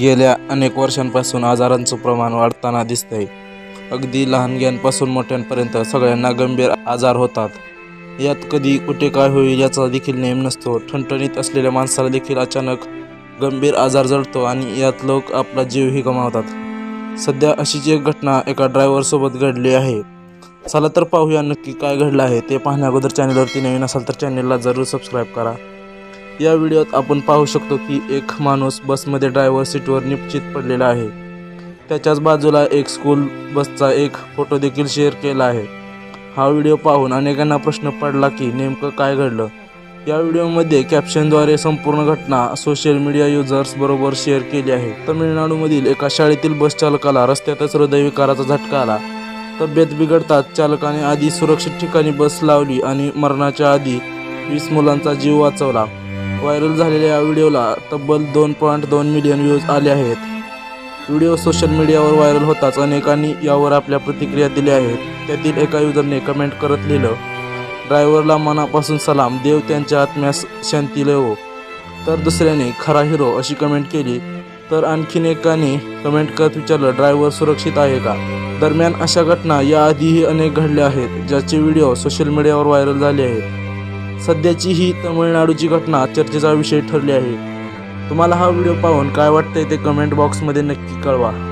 गेल्या अनेक वर्षांपासून आजारांचं प्रमाण वाढताना दिसतंय. अगदी लहानग्यांपासून मोठ्यांपर्यंत सगळ्यांना गंभीर आजार होतात. यात कधी कुठे काय होईल याचा देखील नेम नसतो. ठणठणीत असलेल्या माणसाला देखील अचानक गंभीर आजार जडतो आणि यात लोक आपला जीवही गमावतात. सध्या अशीच एक घटना एका ड्रायव्हरसोबत घडली आहे. चला तर पाहूया नक्की काय घडलं आहे ते पाहण्याअगोदर चॅनलवरती नवीन असाल तर चॅनलला जरूर सबस्क्राईब करा. या व्हिडिओत आपण पाहू शकतो की एक माणूस बसमध्ये ड्रायव्हर सीटवर निश्चित पडलेला आहे. त्याच्याच बाजूला एक स्कूल बसचा एक फोटो देखील शेअर केला आहे. हा व्हिडिओ पाहून अनेकांना प्रश्न पडला की नेमकं काय घडलं? या व्हिडिओमध्ये कॅप्शनद्वारे संपूर्ण घटना सोशल मीडिया युजर्स बरोबर शेअर केली आहे. तमिळनाडूमधील एका शाळेतील बस चालकाला रस्त्यातच हृदयविकाराचा झटका आला. तब्येत बिघडताच चालकाने आधी सुरक्षित ठिकाणी बस लावली आणि मरणाच्या आधी वीस मुलांचा जीव वाचवला. व्हायरल झालेल्या या व्हिडिओला तब्बल दोन पॉईंट दोन मिलियन व्ह्यूज आले आहेत. व्हिडिओ सोशल मीडियावर व्हायरल होताच अनेकांनी यावर आपल्या प्रतिक्रिया दिल्या आहेत. त्यातील एका युजरने कमेंट करत लिहिलं ड्रायव्हरला मनापासून सलाम देव त्यांच्या आत्म्यास शांती लेवो. तर दुसऱ्याने खरा हिरो अशी कमेंट केली. तर आणखीन एकाने कमेंट करत विचारलं ड्रायव्हर सुरक्षित आहे का? दरम्यान अशा घटना याआधीही अनेक घडल्या आहेत ज्याचे व्हिडिओ सोशल मीडियावर व्हायरल झाले आहेत. सध्याची ही तमिळनाडूची घटना चर्चेचा विषय ठरली आहे. तुम्हाला हा व्हिडिओ पाहून काय वाटतंय ते कमेंट बॉक्समध्ये नक्की कळवा.